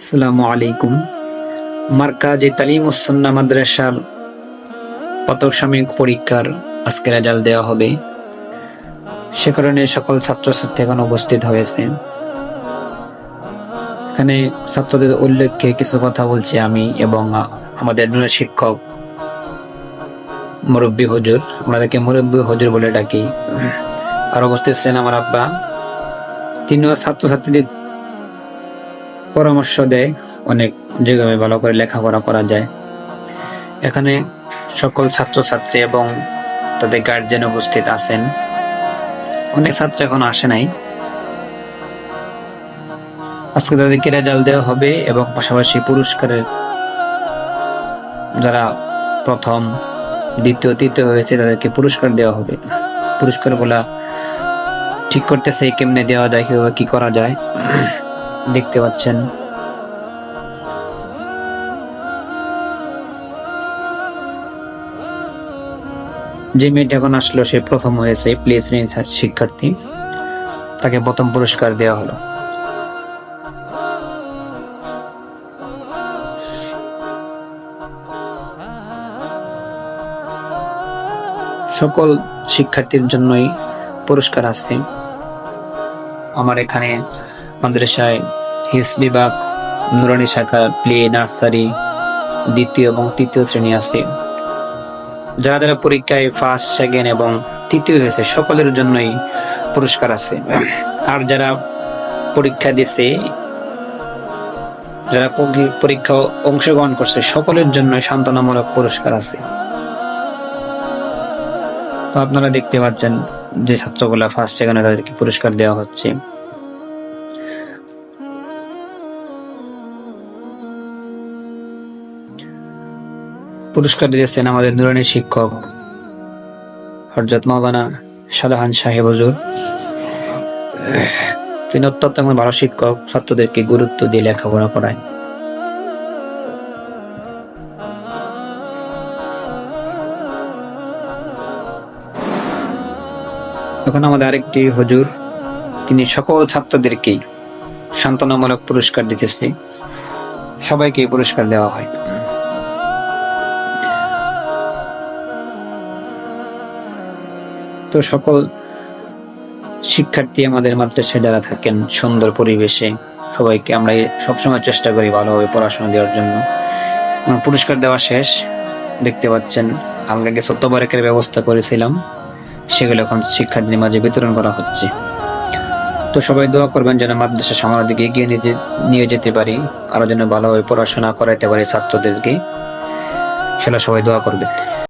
আসসালামু আলাইকুম। মার্কাজ তালিম উসন্না মাদ্রাসার পতক সাময়িক পরীক্ষার আজকে রেজাল্ট দেওয়া হবে। সে কারণে সকল ছাত্রছাত্রী এখন উপস্থিত হয়েছে। এখানে ছাত্রদের উল্লেখে কিছু কথা বলছি আমি এবং আমাদের শিক্ষক, মুরব্বী হুজুর আমাদেরকে মুরব্বী হজুর বলে ডাকি। আর উপস্থিত ছিলেন আমার আব্বা। তিনিও ছাত্রছাত্রীদের পরামর্শ দেয়, অনেক যেভাবে ভালো করে লেখাপড়া করা যায়। এখানে সকল ছাত্রছাত্রী এবং তাদের গার্জেন উপস্থিত আছেন। অনেক ছাত্র এখন আসে নাই। আজকে তাদেরকে রেজাল্ট দেওয়া হবে এবং পাশাপাশি পুরস্কারের যারা প্রথম, দ্বিতীয়, তৃতীয় হয়েছে, তাদেরকে পুরস্কার দেওয়া হবে। পুরস্কারগুলা ঠিক করতেছে, কেমনে দেওয়া যায়, কীভাবে কি করা যায়। দেখতে পাচ্ছেন। যে মেয়েটি এখন আসলো, সে প্রথম হয়েছে প্লে শ্রেণির শিক্ষার্থী। তাকে প্রথম পুরস্কার দেওয়া হলো। সকল শিক্ষার্থীর জন্যই পুরস্কার আছে আমার এখানে মাদ্রাসায় হিস বিভাগ, নুরানি শাখা, প্লে, নার্সারি, দ্বিতীয় এবং তৃতীয় শ্রেণি আছে। যারা যারা পরীক্ষায় ফার্স্ট সেকেন্ড এবং তৃতীয় হয়েছে, সকলের জন্যই পুরস্কার আছে। আর যারা পরীক্ষা দিছে, যারা পরীক্ষা অংশগ্রহণ করছে, সকলের জন্য সান্ত্বনামূলক পুরস্কার আছে। তো আপনারা দেখতে পাচ্ছেন যে ছাত্রগুলা ফার্স্ট সেকেন্ডে তাদেরকে পুরস্কার দেওয়া হচ্ছে। পুরস্কার দিয়েছেন আমাদের নুরানি শিক্ষক হরজত মাওলানা সাদাহান সাহেব হজুর। তিনি অত্যন্ত একজন ভালো শিক্ষক, ছাত্রদেরকে গুরুত্ব দিয়ে লেখাপড়া করায়। এখন আমাদের আরেকটি হুজুর, তিনি সকল ছাত্রদেরকেই সান্ত্বনামূলক পুরস্কার দিতেছে। সবাইকে পুরস্কার দেওয়া হয়। তো সকল শিক্ষার্থী আমাদের মাদ্রাসায় যারা থাকেন সুন্দর পরিবেশে, সবাইকে আমরা সবসময় চেষ্টা করি ভালোভাবে পড়াশোনা দেওয়ার জন্য। পুরস্কার দেওয়া শেষ। দেখতে পাচ্ছেন হালকা কিছু তবারেকের ব্যবস্থা করেছিলাম। সেগুলো এখন শিক্ষার্থীদের মাঝে বিতরণ করা হচ্ছে। তো সবাই দোয়া করবেন যেন মাদ্রাসা সামনের দিকে এগিয়ে নিয়ে নিয়ে যেতে পারি। আরও যেন ভালোভাবে পড়াশোনা করাইতে পারি ছাত্রদেরকে। সেটা সবাই দোয়া করবেন।